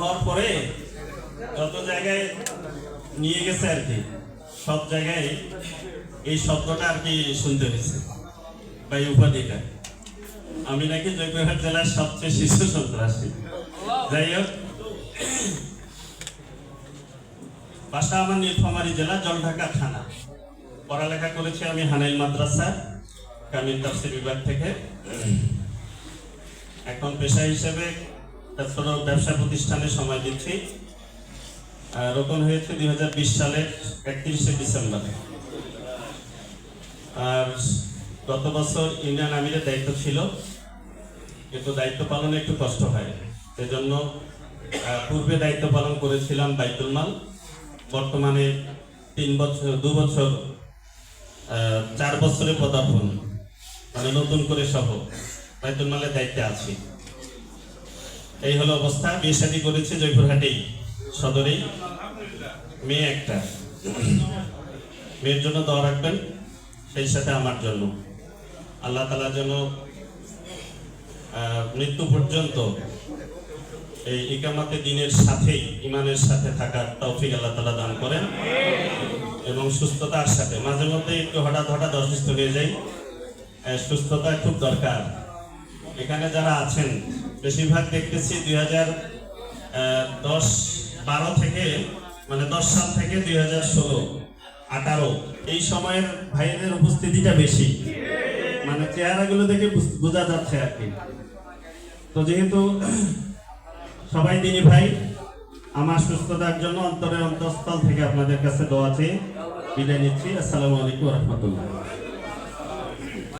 হওয়ার পরে যত জায়গায় নিয়ে গেছে আর কি, সব জায়গায় এই শব্দটা আর কি শুনতে হয়েছে বা এই উপাধিটা। আমি নাকি জয়পুরহাট জেলার সবচেয়ে শিশু সন্ত্রাসী। যাই হোক, বাসা আমার নীলফামারী জেলা, জলঢাকা থানা। পড়ালেখা করেছি আমি হানাইল মাদ্রাসা কামিল তাফসির বিভাগ থেকে। এখন পেশা হিসেবে ছোট ব্যবসা প্রতিষ্ঠানে সময় দিচ্ছি। রোপণ হয়েছে দুই হাজার বিশ সালের একত্রিশে ডিসেম্বর। আর গত বছর ইন্ডিয়ান আমিরের দায়িত্ব ছিল। কিন্তু দায়িত্ব পালনে একটু কষ্ট হয়। সেজন্য পূর্বে দায়িত্ব পালন করেছিলাম বাইতুল মাল। বর্তমানে তিন বছর, দু বছর চার বছরে পদার্পণ। মানে নতুন করে সহ বাইতুল মালের দায়িত্বে আছি। এই হলো অবস্থা বিয়ে শাদী করেছি জয়পুরহাটেই সদরেই মেয়ে একটা। মেয়ের জন্য দোয়া রাখবেন, সেই সাথে আমার জন্য। আল্লাহ তালা যেন মৃত্যু পর্যন্ত এই ইকামাতে দিনের সাথেই, ইমানের সাথে থাকার তৌফিক আল্লাহ তালা দান করেন এবং সুস্থতার সাথে। মাঝে মধ্যে একটু হঠাৎ হঠাৎ অসুস্থ হয়ে যাই। সুস্থতা খুব দরকার। এখানে যারা আছেন, বেশিরভাগ দেখতেছি দুই হাজার দশ বারো থেকে মানে দশ সাল থেকে দুই হাজার ষোলো, আঠারো, এই সময়ের ভাইদের উপস্থিতিটা বেশি। মানে চেহারাগুলো দেখে বোঝা যাচ্ছে আর কি। তো যেহেতু সবাই দিনী ভাই, আমার সুস্থতার জন্য অন্তরে অন্তঃস্থল থেকে আপনাদের কাছে দোয়া চেয়ে বিদায় নিচ্ছি। আসসালামু আলাইকুম রহমতুল্লাহ।